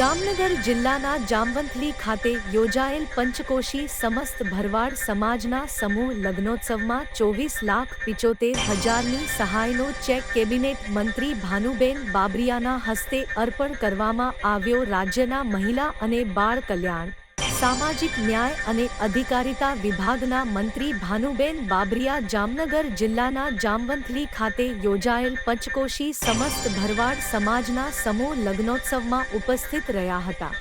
જામનગર જિલ્લાના જામવંથલી ખાતે યોજાયેલ પંચકોશી સમસ્ત ભરવાડ સમાજના સમૂહ લગ્નોત્સવમાં ચોવીસ લાખ પિચોતેર હજારની સહાયનો ચેક કેબિનેટ મંત્રી ભાનુબેન બાબરિયાના હસ્તે અર્પણ કરવામાં આવ્યો રાજ્યના મહિલા અને બાળ કલ્યાણ. સામાજિક ન્યાય અને અધિકારિતા વિભાગના મંત્રી ભાનુબેન બાબરિયા જામનગર જિલ્લાના જામવંથલી ખાતે યોજાયેલ પંચકોશી સમસ્ત ભરવાડ સમાજના સમૂહ લગ્નોત્સવમાં ઉપસ્થિત રહ્યા હતા.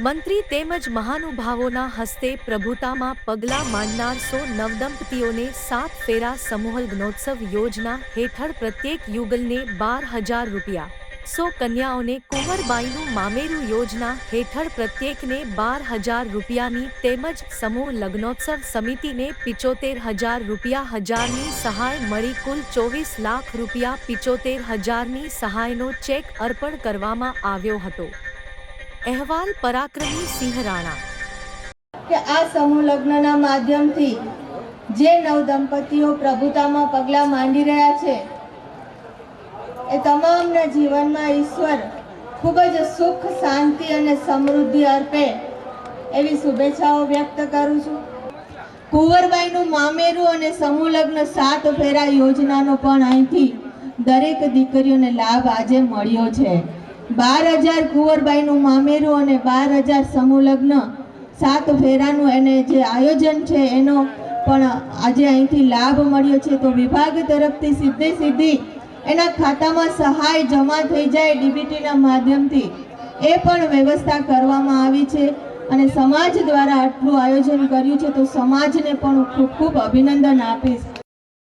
મંત્રી તેમજ મહાનુભાવોના હસ્તે પ્રભુતામાં પગલાં માંડનાર સો નવદંપતીઓને સાત ફેરા સમૂહ લગ્નોત્સવ યોજના હેઠળ પ્રત્યેક યુગલને બાર હજાર રૂપિયા સો કન્યાઓને કુંવરબાઈનું મામેરું યોજના હેઠળ પ્રત્યેકને બાર હજાર રૂપિયાની તેમજ સમૂહ લગ્નોત્સવ સમિતિને પિચોતેર હજાર રૂપિયા હજારની સહાય મળી કુલ ચોવીસ લાખ રૂપિયા પિચોતેર હજારની સહાયનો ચેક અર્પણ કરવામાં આવ્યો હતો. અહેવાલ પરાક્રમી સિંહ રાણા. કે આ સમૂહ લગ્નના માધ્યમથી જે નવ દંપતીઓ પ્રભુતામાં પગલાં માંડી રહ્યા છે એ તમામના જીવનમાં ઈશ્વર ખૂબ જ સુખ, શાંતિ અને સમૃદ્ધિ અર્પે એવી શુભેચ્છાઓ વ્યક્ત કરું છું. કુંવરબાઈનું મામેરું અને સમૂહ સાત ફેરા યોજનાનો પણ અહીંથી દરેક દીકરીઓને લાભ આજે મળ્યો છે. બાર હજાર કુંવરબાઈનું મામેરું અને બાર હજાર સમૂહ સાત ફેરાનું એને જે આયોજન છે એનો પણ આજે અહીંથી લાભ મળ્યો છે. તો વિભાગ તરફથી સીધે સીધી એના ખાતામાં સહાય જમા થઈ જાય ડીબીટીના માધ્યમથી. એ પણ વ્યવસ્થા કરવામાં આવી છે અને સમાજ દ્વારા આટલું આયોજન કર્યું છે તો સમાજને પણ હું ખૂબ ખૂબ અભિનંદન આપીશ.